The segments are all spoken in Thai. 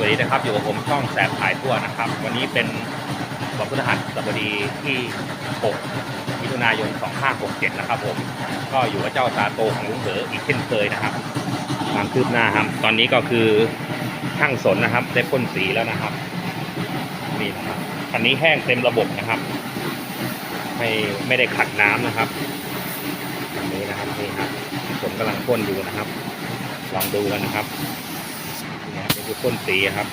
วัสดีนะครับ อยู่กับผมช่องแสบถ่ายทั่วนะครับ วันนี้เป็นวันพฤหัสบดีที่ 6 มิถุนายน 2567 นะครับผม ก็อยู่กับเจ้าตาโตของลุงเด๋ออีกเช่นเคยนะครับความคืบหน้าครับ ตอนนี้ก็คือช่างสนนะครับได้พ่นสีแล้วนะครับนี่นะครับคันนี้แห้งเต็มระบบนะครับ ไม่ไม่ได้ขัดน้ำนะครับอันนี้นะครับนี่ครับผมกำลังพ่นอยู่นะครับ ลองดูกันนะครับ ครับนี่คือพ่นสีครับ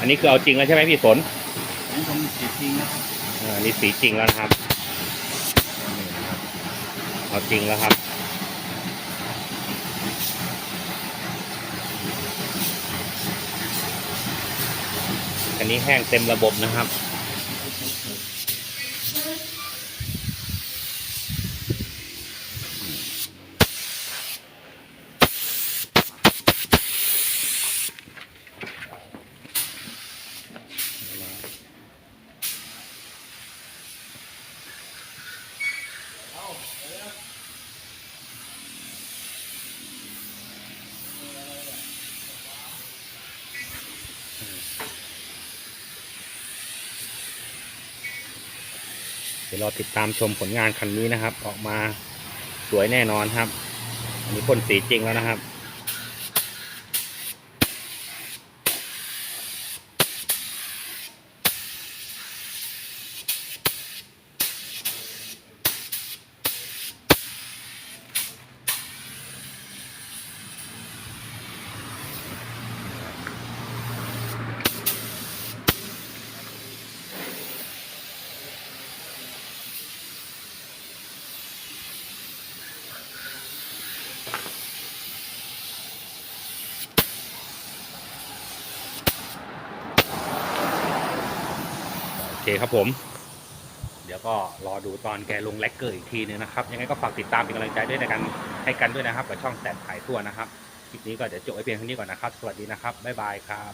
อันนี้คือเอาจริงแล้วใช่ไหมพี่สนนี่ผมสีจริงนะอ่าอันนี้สีจริงแล้วนะครับนี่นะครับเอาจริงแล้วครับอันนี้แห้งเต็มระบบนะครับ เดี๋ยวรอติดตามชมผลงานคันนี้นะครับ ออกมาสวยแน่นอนครับ อันนี้พ่นสีจริงแล้วนะครับ เคครับผม เดี๋ยวก็รอดูตอนแกลงแลกเกอร์อีกทีนึงนะครับ ยังไงก็ฝากติดตามเป็นกำลังใจด้วยในการให้กันด้วยนะครับกับช่องแสบถ่ายทั่วนะครับ คลิปนี้ก็เดี๋ยวจบไว้เพียงเท่านี้ก่อนนะครับ สวัสดีนะครับบ๊ายบายครับ